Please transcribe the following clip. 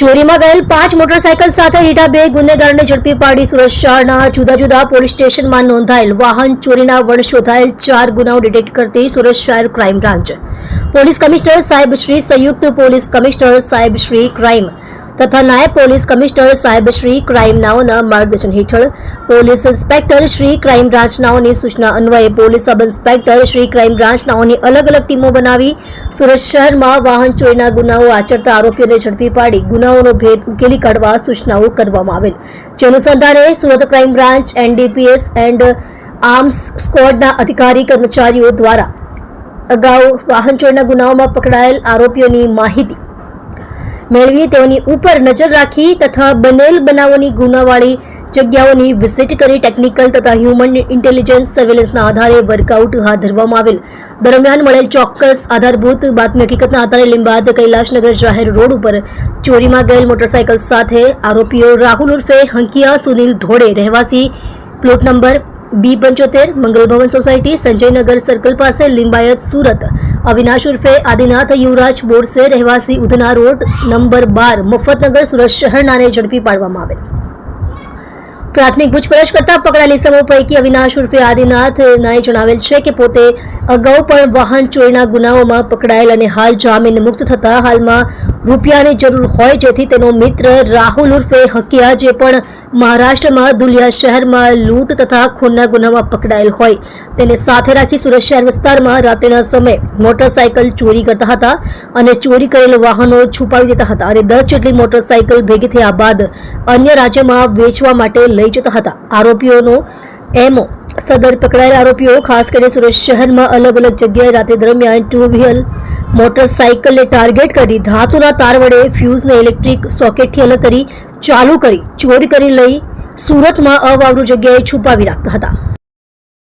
ચોરીમાં ગયેલ પાંચ મોટરસાયકલ સાથે હીટા બે ગુનેગારને ઝડપી પાડી સુરત શહેરના જુદા જુદા પોલીસ સ્ટેશનમાં નોંધાયેલ વાહન ચોરીના વણ શોધાયેલ ચાર ગુનાઓ ડિટેક્ટ કરતી સુરત શહેર ક્રાઇમ બ્રાન્ચ. પોલીસ કમિશનર સાહેબ શ્રી, સંયુક્ત પોલીસ કમિશનર સાહેબ શ્રી, ક્રાઇમ તથા નાયબ પોલીસ કમિશનર સાહેબ શ્રી ક્રાઇમ નાઓના માર્ગદર્શન હેઠળ police inspector Shri crime branch નાઓની સૂચના અન્વયે police sub inspector Shri crime branch નાઓની અલગ અલગ ટીમો બનાવી સુરત શહેરમાં વાહન ચોરીના ગુનાઓ આચરતા આરોપીઓને ઝડપી પાડી ગુનાઓનો ભેદ ઉકેલી કાઢવા સૂચનાઓ કરવામાં આવેલ. જે અનુસંધાને Surat crime branch, NDPS and arms સ્ક્વોડના અધિકારી કર્મચારીઓ દ્વારા અગાઉ વાહન ચોરીના ગુનાઓમાં પકડાયેલ આરોપીઓની માહિતી મેળવી તેઓની ઉપર નજર રાખી તથા બનેલ બનાવોની ગુનાવાળી જગ્યાઓની વિઝિટ કરી ટેકનિકલ તથા હ્યુમન ઇન્ટેલિજન્સ સર્વેલન્સના આધારે વર્કઆઉટ હાથ ધરવામાં આવેલ. દરમિયાન મળેલ ચોક્કસ આધારભૂત બાતમી હકીકતના આધારે લીંબાદ કૈલાશનગર જાહેર રોડ ઉપર ચોરીમાં ગયેલ મોટરસાયકલ સાથે આરોપીઓ રાહુલ ઉર્ફે હંકિયા સુનિલ ધોડે રહેવાસી. પ્લોટ નંબર બી પંચોતેર મંગલભવન સોસાયટી, સંજયનગર સર્કલ પાસે લિંબાયત સુરત. અવિનાશ ઉર્ફે આદિનાથ યુવરાજ બોરસે રહેવાસી ઉધના રોડ નંબર બાર, મફતનગર સુરત શહેરનાને ઝડપી પાડવામાં આવેલ. પ્રાથમિક પૂછપરછ કરતા પકડાયેલી સમૂહ પૈકી અવિનાશ ઉર્ફે આદિનાથ નાય જણાવેલ છે કે પોતે અગાઉ પણ વાહન ચોરીના ગુનાઓમાં પકડાયેલ અને હાલ જામીન મુક્ત થતા હાલમાં રૂપિયાની જરૂર હોય જેથી તેનો મિત્ર રાહુલ ઉર્ફે હકિયા, જે પણ મહારાષ્ટ્રમાં, દુલિયા શહેરમાં લૂંટ તથા ખૂનના ગુનામાં પકડાયેલ હોય, તેને સાથે રાખી સુરત શહેર વિસ્તારમાં રાત્રિના સમયે મોટરસાયકલ ચોરી કરતા હતા અને ચોરી કરેલ વાહનો છુપાવી દેતા હતા અને દસ જેટલી મોટરસાયકલ ભેગી થયા બાદ અન્ય રાજ્યમાં વેચવા માટે લઈ જતા હતા. આરોપીઓનો એમો સદર પકડાયેલ આરોપીઓ ખાસ કરીને સુરત શહેરમાં અલગ અલગ જગ્યાએ રાત્રિ દરમિયાન ટુ વ્હીલ મોટરસાઇકલને ટાર્ગેટ કરી ધાતુના તાર વડે ફ્યુઝને ઇલેક્ટ્રિક સોકેટથી અલગ કરી, ચાલુ કરી, ચોરી કરી લઈ સુરતમાં અવાવરૂ જગ્યાએ છુપાવી રાખતા હતા.